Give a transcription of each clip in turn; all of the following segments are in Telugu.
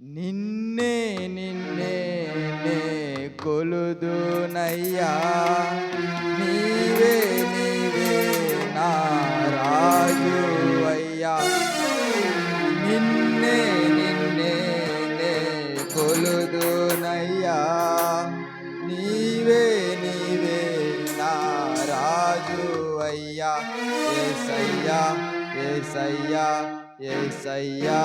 నిన్నే నిన్నే నే కొలుదునయ్యా. నీవే నీవే నా రాజు అయ్యా నిన్నే నిన్నే నే కొలుదునయ్యా. నీవే నీవే నా రాజు అయ్యా ఏసయ్యా ఏసయ్యా ఏసయ్యా.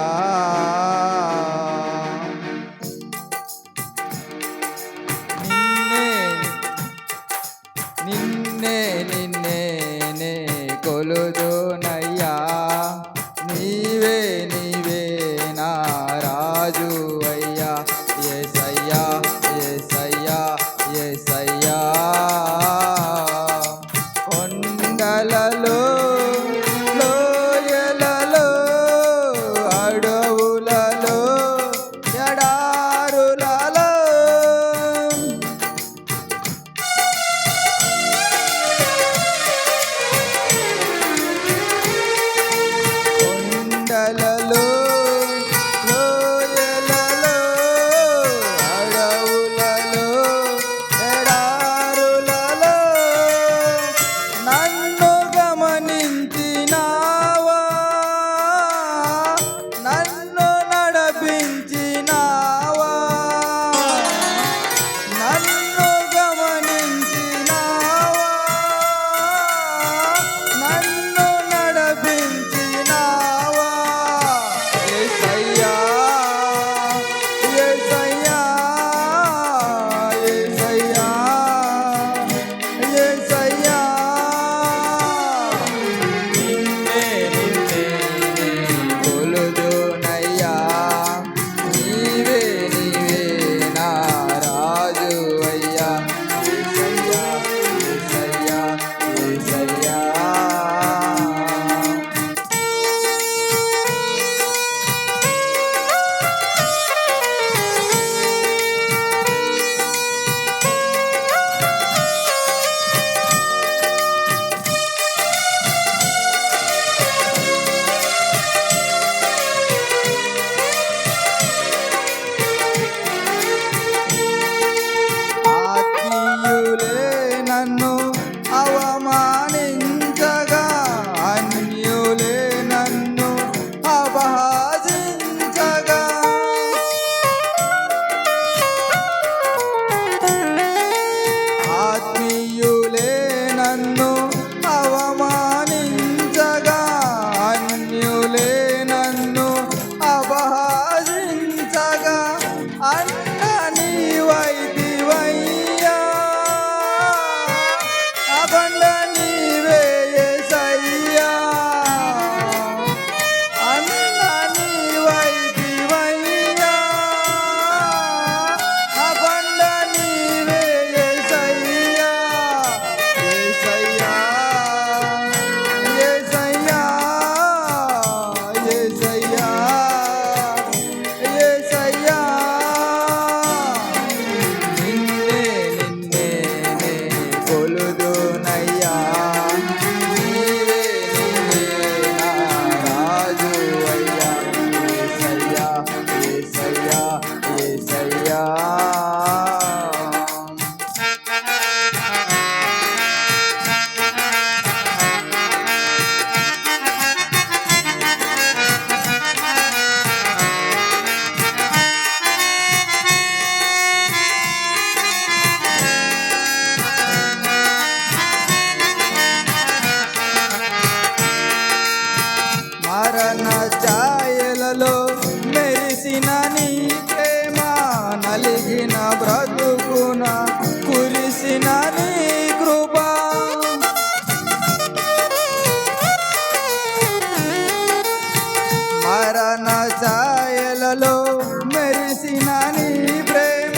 వెలసిన నీ ప్రేమ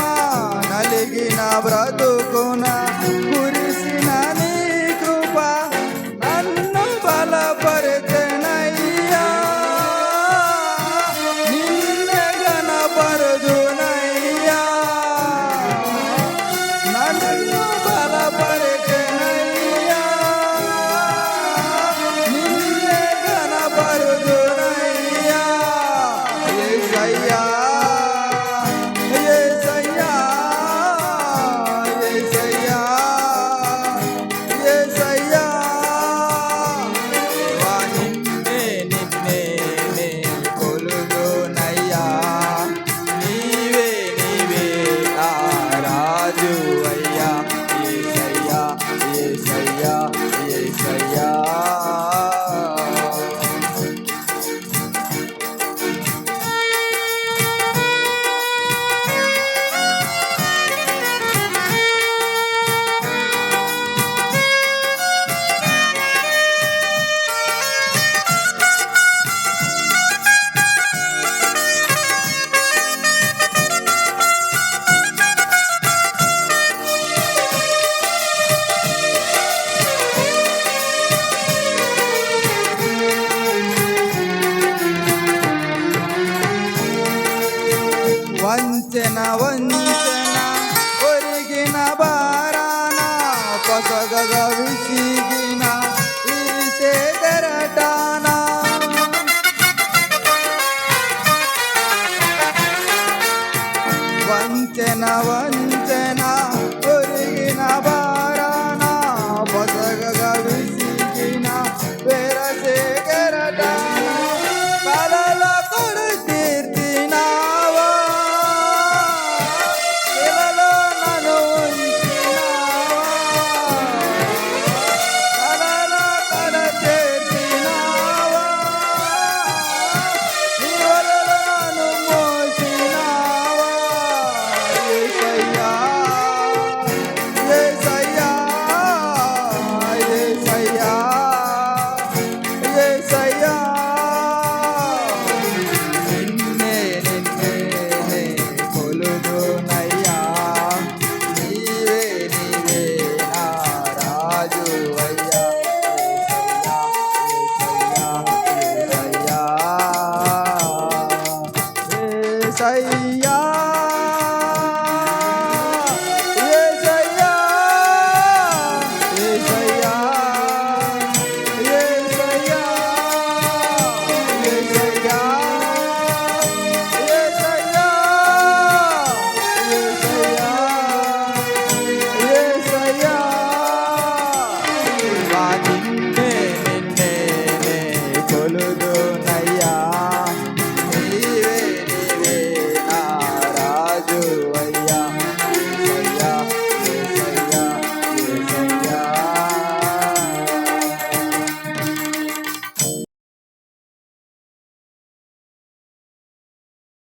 నలిగిన బ్రతుకునా? ವಂಚನ ವಂಚನ ಒರಿಗಿನ ಬಾರಾನ ಪಸಗದ ವಿಸಿಗಿನ ಇರಿಸೆ ತೆರಟಾನ ವಂಚನ ವಂಚನ ยา